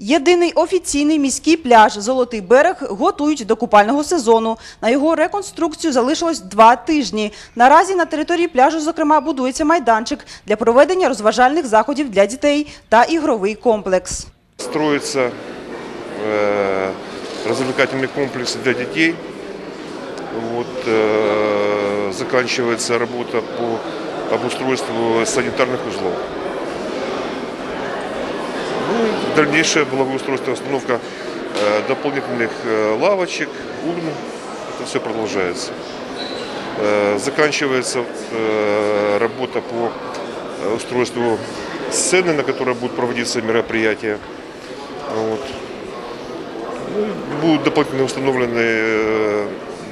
Єдиний офіційний міський пляж Золотий берег готують до купального сезону. На його реконструкцію залишилось два тижні. Наразі на території пляжу, зокрема, будується майданчик для проведення розважальних заходів для дітей та ігровий комплекс. Строится э, развлекательный комплекс для детей. Вот, э, заканчивается работа по обустройству санитарных узлов. Ну и дальнейшее благоустройство, установка э, дополнительных э, лавочек, урн. Это все продолжается. Э, заканчивается работа по устройству сцены, на которой будут проводиться мероприятия. Вот. Ну, будут дополнительно установлены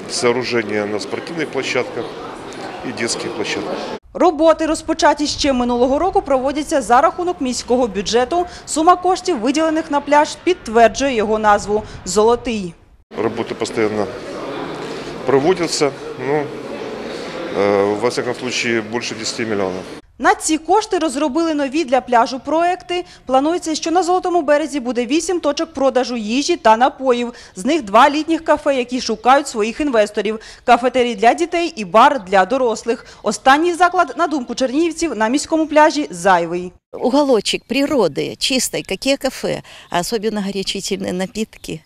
сооружения на спортивных площадках и детских площадках. Роботи, розпочаті ще минулого року, проводяться за рахунок міського бюджету. Сума коштів, виділених на пляж, підтверджує його назву «Золотий». Роботи постійно проводяться. Ну, во всяком случае, більше 10 миллионов. На ці кошти розробили нові для пляжу проекти. Планується, що на Золотому березі буде вісім точок продажу їжі та напоїв. З них два літніх кафе, які шукають своїх інвесторів. Кафетерій для дітей і бар для дорослих. Останній заклад, на думку чернігівців, на міському пляжі зайвий. уголочек природы, чистой, какие кафе, а особенно горячительные напитки.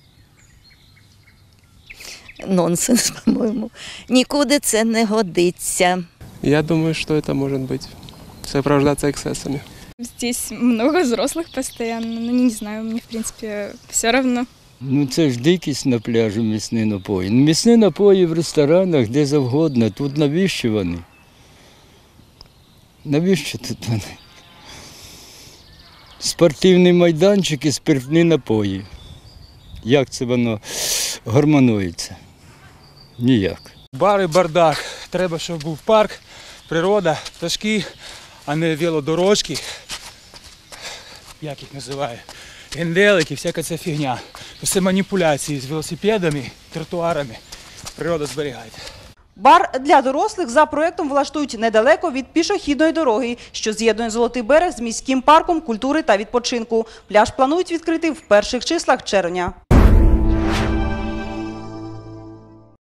Нонсенс, по-моєму. Нікуди це не годиться. Я думаю, что это может быть сопровождаться эксцессами. Здесь много взрослых постоянно. Ну, не знаю, мне, в принципе, все равно. Ну це ж дикість на пляжу м'ясні напої. Ну, М'ясні напої в ресторанах, де завгодно. Тут навіщо вони? Навіщо тут вони? Спортивний майданчик і спиртні напої. Як це воно гармонується? Ніяк. Бар і бардак. Треба, щоб був парк, природа, пташки, а не велодорожки. Як їх називають? Генделики, всяка ця фігня. Це маніпуляції з велосипедами, тротуарами. Природа зберігається. Бар для дорослих за проектом влаштують недалеко від пішохідної дороги, що з'єднує Золотий берег з міським парком культури та відпочинку. Пляж планують відкрити в перших числах червня.